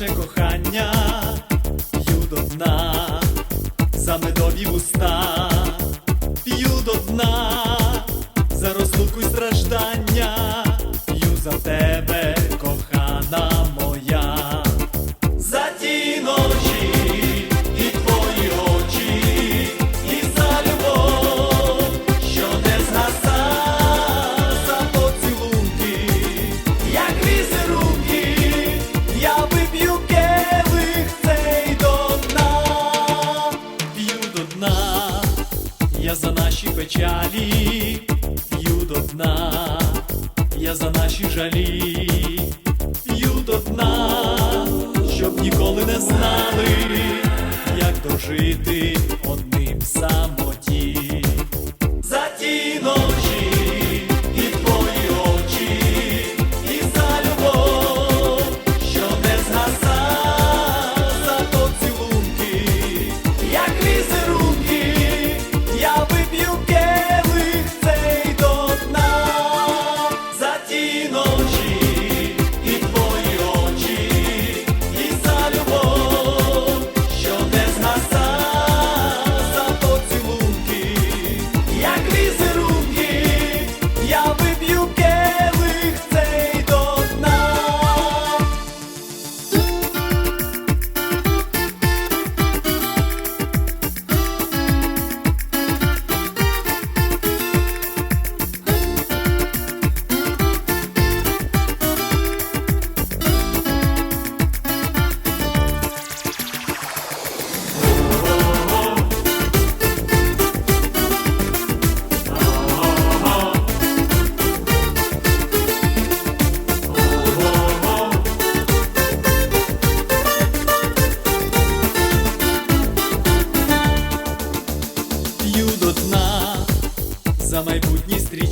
наше кохання п'ю до дна, за медові уста, п'ю до дна, за розлуку й страждання, п'ю за те. Наші печалі, п'ю до дна, я за наші жалі, п'ю до дна, щоб ніколи не знали, як дожити одним в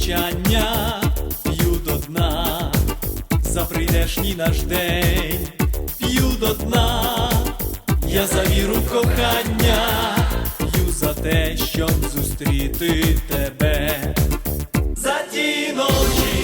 мовчання п'ю до дна, за прийдешній наш день, п'ю до дна, я за віру кохання, п'ю за те, щоб зустріти тебе, за ті ночі.